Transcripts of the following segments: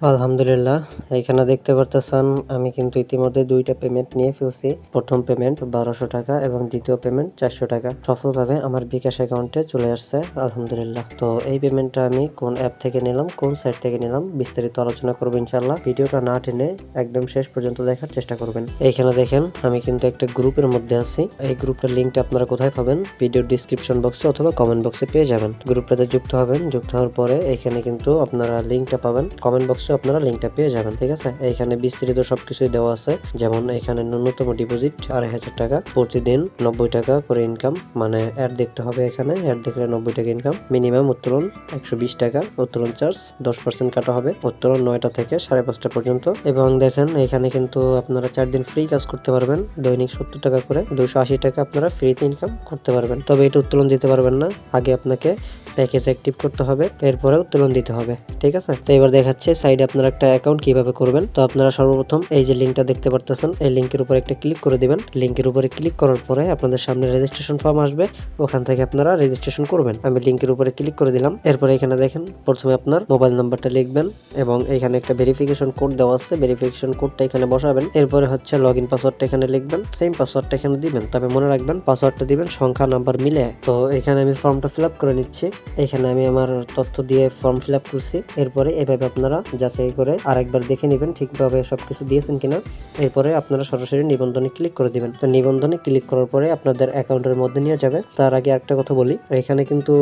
আলহামদুলিল্লাহ, এখানে দেখতে পারতেছেন আমি কিন্তু ইতিমধ্যে দুইটা পেমেন্ট নিয়ে ফেলছি। প্রথম পেমেন্ট বারোশো টাকা এবং দ্বিতীয় পেমেন্ট চারশো টাকা। সফলভাবে আমার বিকাশ অ্যাকাউন্টে চলে আসছে, আলহামদুলিল্লাহ। তো এই পেমেন্টটা আমি কোন অ্যাপ থেকে নিলাম, কোন সাইট থেকে নিলাম, বিস্তারিত আলোচনা করব ইনশাল্লাহ ভিডিওটা না টেনে একদম শেষ পর্যন্ত দেখার চেষ্টা করবেন। এইখানে দেখেন, আমি কিন্তু একটা গ্রুপের মধ্যে আছি। এই গ্রুপটার লিঙ্কটা আপনারা কোথায় পাবেন? ভিডিওর ডিসক্রিপশন বক্সে অথবা কমেন্ট বক্সে পেয়ে যাবেন। গ্রুপটাতে যুক্ত হবেন। যুক্ত হওয়ার পরে এখানে কিন্তু আপনারা লিঙ্কটা পাবেন। কমেন্ট বক্সে আপনারা লিঙ্কটা পেয়ে যাবেন, ঠিক আছে? এইখানে বিস্তারিত সবকিছুই দেওয়া আছে। যেমন এখানে ন্যূনতম ডিপোজিট আড়াই হাজার টাকা। প্রতিদিন নব্বই টাকা করে ইনকাম মানে অ্যাড দেখতে হবে এখানে। অ্যাড দেখলে নব্বই টাকা ইনকাম মিনিমাম উত্তোলন একশো বিশ টাকা। উত্তোলন চার্জ দশ পার্সেন্ট কাটা হবে। উত্তোলন নয়টা থেকে সাড়ে পাঁচটা পর্যন্ত। এবং দেখেন, এখানে কিন্তু আপনারা চার দিন ফ্রি কাজ করতে পারবেন। দৈনিক সত্তর টাকা করে দুশো আশি টাকা আপনারা ফ্রিতে ইনকাম করতে পারবেন। তবে এটা উত্তোলন দিতে পারবেন না। আগে আপনাকে প্যাকেজ অ্যাক্টিভ করতে হবে। এরপরে উত্তোলন দিতে হবে, ঠিক আছে? তো এবার দেখাচ্ছে সাইডে আপনারা একটা অ্যাকাউন্ট কীভাবে করবেন? তো আপনারা সর্বপ্রথম এই যে লিঙ্কটা দেখতে পারতেছেন, এই লিঙ্কের উপর একটা ক্লিক করে দিবেন। লিঙ্কের উপরে ক্লিক করার পরে আপনাদের সামনে রেজিস্ট্রেশন ফর্ম আসবে। ওখান থেকে আপনারা রেজিস্ট্রেশন করবেন। আমি লিঙ্কের উপরে ক্লিক করে দিলাম। এরপরে এখানে দেখেন, প্রথমে আপনার মোবাইল নাম্বারটা লিখবেন এবং এখানে একটা ভেরিফিকেশন কোড দেওয়া আছে। ভেরিফিকেশন কোডটা এখানে বসাবেন। এরপরে হচ্ছে লগ ইন পাসওয়ার্ডটা এখানে লিখবেন। সেম পাসওয়ার্ডটা এখানে দিবেন। তবে মনে রাখবেন পাসওয়ার্ডটা দিবেন সংখ্যা নাম্বার মিলে। তো এখানে আমি ফর্মটা ফিল করে নিচ্ছি। এখানে আমি আমার তথ্য দিয়ে ফর্ম ফিল করছি। এরপরে এভাবে আপনারা যাচাই করে আরেকবার দেখে নেবেন ঠিকভাবে সবকিছু দিয়েছেন কিনা। এরপরে আপনারা সরাসরি নিবন্ধনে ক্লিক করে দিবেন। তো নিবন্ধনে ক্লিক করার পরে আপনাদের অ্যাকাউন্টের মধ্যে নিয়ে যাবে। তার আগে একটা কথা বলি, এখানে কিন্তু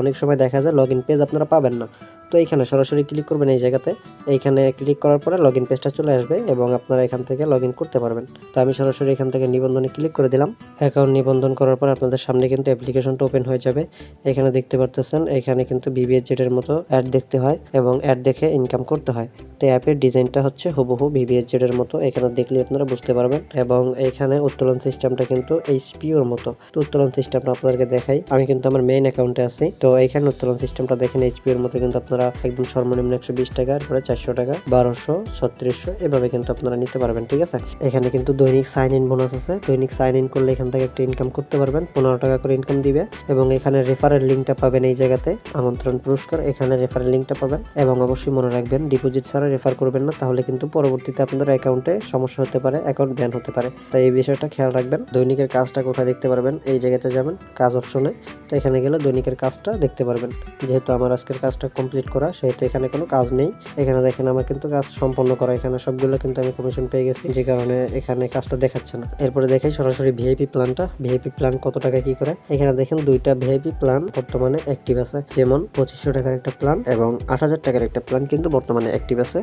অনেক সময় দেখা যায় লগ ইন পেজ আপনারা পাবেন না। তো এইখানে সরাসরি ক্লিক করবেন এই জায়গাতে। এইখানে ক্লিক করার পরে লগ ইন পেজটা চলে আসবে এবং আপনারা এখান থেকে লগ ইন করতে পারবেন। তো আমি সরাসরি এখান থেকে নিবন্ধনে ক্লিক করে দিলাম। অ্যাকাউন্ট নিবন্ধন করার পর আপনাদের সামনে কিন্তু অ্যাপ্লিকেশনটা ওপেন হয়ে যাবে। এখানে দেখতে পারতেছেন, এখানে কিন্তু বিবিএস জেটের মতো অ্যাড দেখতে হয় এবং অ্যাড দেখে ইনকাম করতে হয়। তো অ্যাপের ডিজাইনটা হচ্ছে হুবহু বিবিএস জেটের মতো। এখানে দেখলে আপনারা বুঝতে পারবেন। এবং এখানে উত্তোলন সিস্টেমটা কিন্তু এইচপিওর মতো। তো উত্তোলন সিস্টেমটা আপনাদেরকে দেখাই। আমি কিন্তু আমার মেইন অ্যাকাউন্টে আছি। তো এখানে উত্তোলন সিস্টেমটা দেখেন এইচপিওর মতো কিন্তু আপনারা একদম সর্বনিম্ন একশো বিশ টাকা, এরপরে চারশো টাকা, বারোশো, ছত্রিশশো, এভাবে কিন্তু আপনারা নিতে পারবেন, ঠিক আছে? এখানে কিন্তু দৈনিক সাইন ইন বোনাস আছে। দৈনিক সাইন ইন করলে এখান থেকে একটা ইনকাম করতে পারবেন। পনেরো টাকা করে ইনকাম দিবে। এবং এখানে রেফারেল লিঙ্কটা পাবেন এই জায়গাতে। আমন্ত্রণ পুরস্কার এখানে রেফারেল লিঙ্কটা পাবেন। এবং অবশ্যই মনে রাখবেন ডিপোজিট ছাড়া রেফার করবেন না, তাহলে কিন্তু পরবর্তীতে আপনাদের অ্যাকাউন্টে সমস্যা হতে পারে অ্যাকাউন্ট ব্যান হতে পারে। তাই এই বিষয়টা খেয়াল রাখবেন। দৈনিকের কাজটা কোথায় দেখতে পারবেন, এই জায়গাতে যাবেন, কাজ অপশনে তো এখানে গেলে দৈনিকের কাজটা দেখতে পারবেন। যেহেতু আমার আজকের কাজটা কমপ্লিট করা, সেহেতু এখানে কোনো কাজ নেই। এখানে দেখেন আমার কিন্তু কাজ সম্পন্ন করা, এখানে সবগুলো কিন্তু আমি কমিশন পেয়ে গেছি, যে কারণে এখানে কাজটা দেখাচ্ছে না। এরপরে দেখাই সরাসরি ভিআইপি প্ল্যানটা ভিআইপি প্ল্যান কত টাকা কি করে? এখানে দেখেন দুইটা ভিআইপি প্ল্যান বর্তমানে অ্যাক্টিভ আছে। যেমন পঁচিশশো টাকার একটা প্ল্যান এবং আট হাজার টাকার একটা প্ল্যান কিন্তু বর্তমানে অ্যাক্টিভ আছে।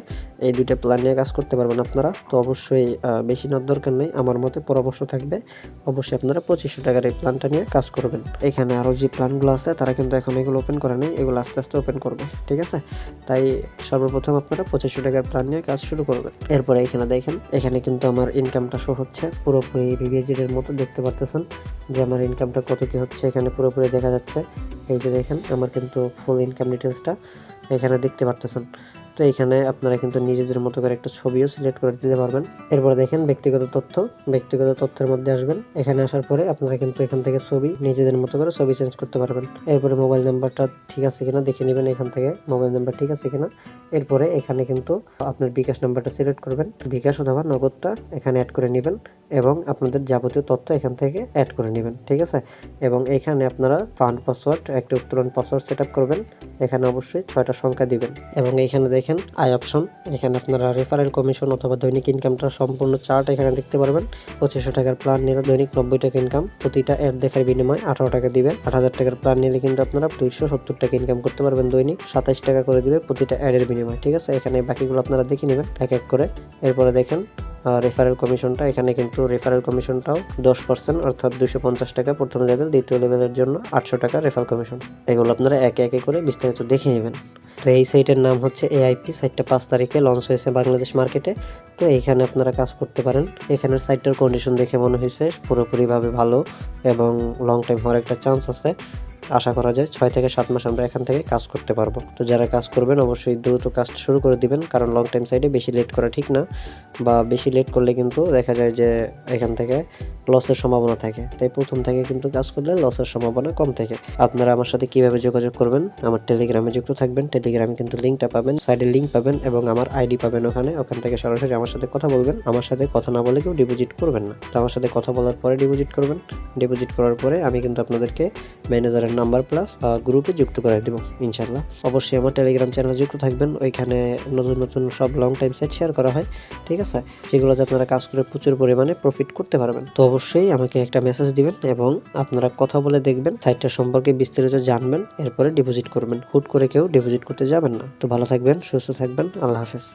এই দুইটা প্ল্যান নিয়ে কাজ করতে পারবেন আপনারা। তো অবশ্যই বেশি নেওয়ার দরকার নেই। আমার মতে পরামর্শ থাকবে। অবশ্যই আপনারা পঁচিশশো টাকার এই প্ল্যানটা নিয়ে কাজ করবেন। এখানে আরও যে প্ল্যানগুলো আছে, তারা কিন্তু এখন এগুলো ওপেন করে নেই। এগুলো আস্তে আস্তে ওপেন করবে। ঠিক আছে? তাই সর্বপ্রথম আপনারা পঁচিশশো টাকার প্ল্যান নিয়ে কাজ শুরু করবেন। এরপরে এখানে দেখেন, এখানে কিন্তু আমার ইনকামটা শো হচ্ছে। পুরোপুরি ভিভিএজির এর মতো দেখতে পারতেছেন যে আমার ইনকামটা কত কি হচ্ছে। এখানে পুরোপুরি দেখা যাচ্ছে। এই যে দেখেন, আমার কিন্তু ফুল ইনকাম ডিটেলসটা এখানে দেখতে পারতেছেন। তো এখানে আপনারা কিন্তু নিজেদের মতো করে একটা ছবিও সিলেক্ট করে দিতে পারবেন। এরপরে দেখেন ব্যক্তিগত তথ্য। ব্যক্তিগত তথ্যের মধ্যে আসবেন। এখানে আসার পরে আপনারা কিন্তু এখান থেকে ছবি, নিজেদের মতো করে ছবি চেঞ্জ করতে পারবেন। এরপরে মোবাইল নাম্বারটা ঠিক আছে কিনা দেখে নেবেন এখান থেকে মোবাইল নাম্বার ঠিক আছে কিনা। এরপরে এখানে কিন্তু আপনার বিকাশ নাম্বারটা সিলেক্ট করবেন। বিকাশ অথবা নগদটা এখানে অ্যাড করে নেবেন। এবং আপনাদের যাবতীয় তথ্য এখান থেকে অ্যাড করে নেবেন, ঠিক আছে? এবং এখানে আপনারা ফান্ড পাসওয়ার্ড একটি উত্তোলন পাসওয়ার্ড সেট করবেন। এখানে অবশ্যই ছয়টা সংখ্যা দিবেন। এবং এখানে দেখেন আই অপশন এখানে আপনারা রেফারেল কমিশন অথবা দৈনিক ইনকামটা সম্পূর্ণ চার্ট এখানে দেখতে পারবেন। পঁচিশশো টাকার প্ল্যান নিলে দৈনিক নব্বই টাকা ইনকাম প্রতিটা অ্যাড দেখার বিনিময়ে আঠারো টাকা দিবে আট হাজার টাকার প্ল্যান নিলে কিন্তু আপনারা দুইশো সত্তর টাকা ইনকাম করতে পারবেন দৈনিক। সাতাইশ টাকা করে দিবে প্রতিটা অ্যাডের বিনিময়ে, ঠিক আছে? এখানে বাকিগুলো আপনারা দেখে নেবেন, এক এক করে। এরপরে দেখেন রেফারেল কমিশনটা, এখানে কিন্তু রেফারেল কমিশনটাও দশ পার্সেন্ট অর্থাৎ দুশো পঞ্চাশ টাকা প্রথম লেভেল দ্বিতীয় লেভেলের জন্য আটশো টাকা রেফারেল কমিশন এগুলো আপনারা একে একে করে বিস্তারিত দেখে নেবেন। তো এই সাইটের নাম হচ্ছে এআইপি সাইটটা পাঁচ তারিখে লঞ্চ হয়েছে বাংলাদেশ মার্কেটে তো এইখানে আপনারা কাজ করতে পারেন। এখানের সাইটটার কন্ডিশন দেখে মনে হয়েছে পুরোপুরিভাবে ভালো এবং লং টাইম হওয়ার একটা চান্স আছে। আশা করা যায় ছয় থেকে সাত মাস আমরা এখান থেকে কাজ করতে পারব। তো যারা কাজ করবেন, অবশ্যই দ্রুত কাজ শুরু করে দিবেন, কারণ লং টাইম সাইডে বেশি লেট করা ঠিক না বা বেশি লেট করলে কিন্তু দেখা যায় যে এখান থেকে লসের সম্ভাবনা থাকে। তাই প্রথম থেকে কিন্তু কাজ করলে লসের সম্ভাবনা কম থাকে। আপনারা আমার সাথে কীভাবে যোগাযোগ করবেন? আমার টেলিগ্রামে যুক্ত থাকবেন। টেলিগ্রামে কিন্তু লিঙ্কটা পাবেন সাইডে লিঙ্ক পাবেন এবং আমার আইডি পাবেন ওখানে। ওখান থেকে সরাসরি আমার সাথে কথা বলবেন। আমার সাথে কথা না বলে কেউ ডিপোজিট করবেন না। তো আমার সাথে কথা বলার পরে ডিপোজিট করবেন। ডিপোজিট করার পরে আমি কিন্তু আপনাদেরকে ম্যানেজারের নাম্বার প্লাস গ্রুপে যুক্ত করে দেবো ইনশাল্লাহ অবশ্যই আমার টেলিগ্রাম চ্যানেলে যুক্ত থাকবেন, ওইখানে নতুন নতুন সব লং টাইম সেট শেয়ার করা হয়, ঠিক আছে? যেগুলোতে আপনারা কাজ করে প্রচুর পরিমাণে প্রফিট করতে পারবেন। তো অবশ্যই আমাকে একটা মেসেজ দিবেন এবং আপনারা কথা বলে দেখবেন সাইটটা সম্পর্কে বিস্তারিত জানবেন, এরপরে ডিপোজিট করবেন। হুট করে কেউ ডিপোজিট করতে যাবেন না। তো ভালো থাকবেন, সুস্থ থাকবেন, আল্লাহ হাফেজ।